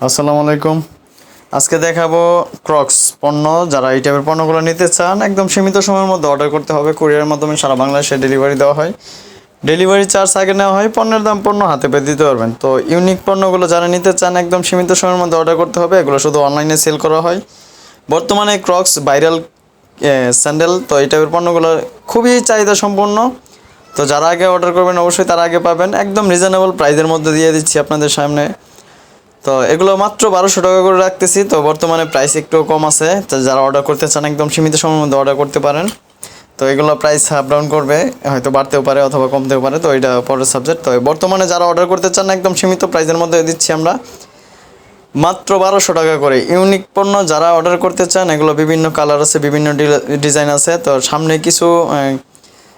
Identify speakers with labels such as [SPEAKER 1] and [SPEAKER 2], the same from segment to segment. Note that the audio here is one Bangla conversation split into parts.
[SPEAKER 1] আসসালামু আলাইকুম। আজকে দেখাবো ক্রক্স পণ্য। যারা এই টাইপের পণ্যগুলো নিতে চান, একদম সীমিত সময়ের মধ্যে অর্ডার করতে হবে। কুরিয়ারের মাধ্যমে সারা বাংলাদেশে ডেলিভারি দেওয়া হয়। ডেলিভারি চার্জ আগে নেওয়া হয়, পণ্যের দাম পণ্য হাতে পেয়ে দিতে পারবেন। তো ইউনিক পণ্যগুলো যারা নিতে চান, একদম সীমিত সময়ের মধ্যে অর্ডার করতে হবে। এগুলো শুধু অনলাইনে সেল করা হয়। বর্তমানে ক্রক্স ভাইরাল স্যান্ডেল তো এই টাইপের পণ্যগুলো খুবই চাহিদা সম্পন্ন তো যারা আগে অর্ডার করবেন, অবশ্যই তারা আগে পাবেন। একদম রিজনেবল প্রাইসের মধ্যে দিয়ে দিচ্ছি আপনাদের সামনে। তো এগুলো মাত্র বারোশো টাকা করে রাখতেছি। তো বর্তমানে প্রাইস একটু কম আছে। তো যারা অর্ডার করতে চান, একদম সীমিত সময়ের মধ্যে অর্ডার করতে পারেন। তো এগুলো প্রাইস আপ ডাউন করবে। হয়তো বাড়তেও পারে অথবা কমতেও পারে। তো এটা পরের সাবজেক্ট তো বর্তমানে যারা অর্ডার করতে চান, একদম সীমিত প্রাইসের মধ্যে দিচ্ছি আমরা। মাত্র বারোশো টাকা করে। ইউনিক পণ্য যারা অর্ডার করতে চান, এগুলো বিভিন্ন কালার আছে, বিভিন্ন ডিজাইন আছে। তো সামনে কিছু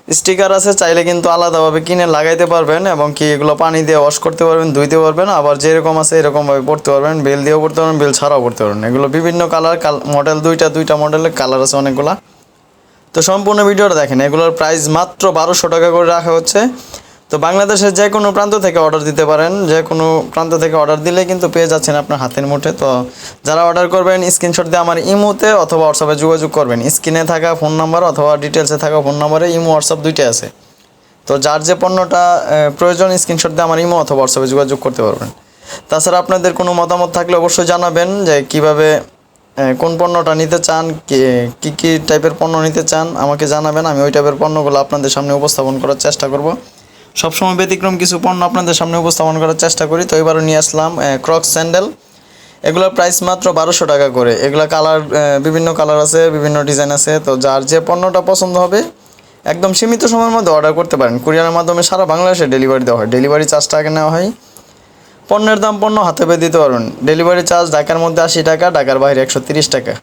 [SPEAKER 1] স্টিকার আছে, চাইলে কিন্তু আলাদাভাবে কিনে লাগাইতে পারবেন এবং কি এগুলো পানি দিয়ে ওয়াশ করতে পারবেন, ধুইতে পারবেন, আবার যেরকম আছে এরকমভাবে পড়তে পারবেন, বেল দিয়েও পড়তে পারবেন, বেল ছাড়াও পড়তে পারবেন। এগুলো বিভিন্ন কালার মডেল দুইটা দুইটা মডেলের কালার আছে অনেকগুলা। তো সম্পূর্ণ ভিডিওটা দেখেন, এগুলোর প্রাইস মাত্র বারোশো টাকা করে রাখা হচ্ছে। তো বাংলাদেশের যে কোনো প্রান্ত থেকে অর্ডার দিতে পারেন। যে কোনো প্রান্ত থেকে অর্ডার দিলে কিন্তু পেয়ে যাচ্ছেন আপনার হাতের মুঠে। তো যারা অর্ডার করবেন স্ক্রিনশট দিয়ে আমার ইমোতে অথবা হোয়াটসঅ্যাপে যোগাযোগ করবেন। স্ক্রিনে থাকা ফোন নাম্বার অথবা ডিটেলসে থাকা ফোন নাম্বারে ইমো হোয়াটসঅ্যাপ দুইটাই আছে। তো যার যে পণ্যটা প্রয়োজন স্ক্রিনশট দিয়ে আমার ইমো অথবা হোয়াটসঅ্যাপে যোগাযোগ করতে পারবেন। তাছাড়া আপনাদের কোনো মতামত থাকলে অবশ্যই জানাবেন যে কীভাবে কোন পণ্যটা নিতে চান, কি, কী কী টাইপের পণ্য নিতে চান, আমাকে জানাবেন। আমি ওই টাইপের পণ্যগুলো আপনাদের সামনে উপস্থাপন করার চেষ্টা করব। সবসময় ব্যতিক্রম কিছু পণ্য আপনাদের সামনে উপস্থাপন করার চেষ্টা করি। তো এবারও নিয়ে আসলাম ক্রক্স স্যান্ডেল এগুলোর প্রাইস মাত্র বারোশো টাকা করে। এগুলো কালার বিভিন্ন কালার আছে, বিভিন্ন ডিজাইন আছে। তো যার যে পণ্যটা পছন্দ হবে, একদম সীমিত সময়ের মধ্যে অর্ডার করতে পারেন। কুরিয়ারের মাধ্যমে সারা বাংলাদেশে ডেলিভারি দেওয়া হয়। ডেলিভারি চার্জটা আগে নেওয়া হয়। পণ্যের দাম পণ্য হাতে পেয়ে দিতে পারবেন ডেলিভারি চার্জ ঢাকার মধ্যে আশি টাকা, ঢাকার বাইরে একশো তিরিশ টাকা।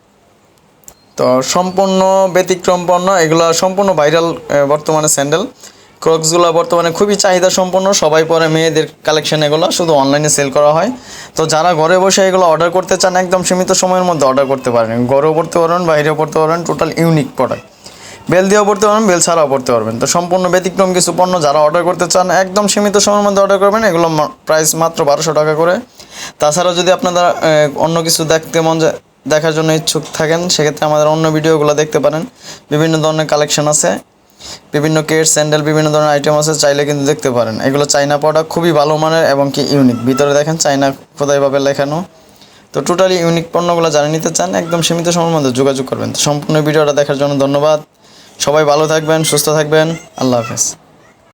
[SPEAKER 1] তো সম্পূর্ণ ব্যতিক্রম পণ্য, এগুলো সম্পূর্ণ ভাইরাল বর্তমানে স্যান্ডেল ক্রক্সগুলো বর্তমানে খুবই চাহিদা সম্পন্ন সবাই পরে মেয়েদের কালেকশন এগুলো শুধু অনলাইনে সেল করা হয়। তো যারা ঘরে বসে এগুলো অর্ডার করতে চান, একদম সীমিত সময়ের মধ্যে অর্ডার করতে পারেন। ঘরেও পড়তে পারবেন বাইরেও পড়তে পারবেন টোটাল ইউনিক প্রোডাক্ট বেল দিয়েও পড়তে পারবেন বেল ছাড়াও পড়তে পারবেন। তো সম্পূর্ণ ব্যতিক্রম কিছু পণ্য যারা অর্ডার করতে চান, একদম সীমিত সময়ের মধ্যে অর্ডার করবেন, এগুলো প্রাইস মাত্র বারোশো টাকা করে। তাছাড়াও যদি আপনারা অন্য কিছু দেখতে মন যায়, দেখার জন্য ইচ্ছুক থাকেন, সেক্ষেত্রে আমাদের অন্য ভিডিওগুলো দেখতে পারেন। বিভিন্ন ধরনের কালেকশন আছে। বিভিন্ন কেট স্যান্ডেল, বিভিন্ন ধরনের আইটেম আছে, চাইলে কিন্তু দেখতে পারেন। এগুলো চাইনা প্রোডাক্ট খুবই ভালো মানের এবং কি ইউনিক ভিতরে দেখেন চাইনা খোদাইভাবে লেখানো। তো টোটালি ইউনিক পণ্যগুলো জানিয়ে নিতে চান, একদম সীমিত সময়ের মধ্যে যোগাযোগ করবেন। সম্পূর্ণ ভিডিওটা দেখার জন্য ধন্যবাদ। সবাই ভালো থাকবেন, সুস্থ থাকবেন। আল্লাহ হাফেজ।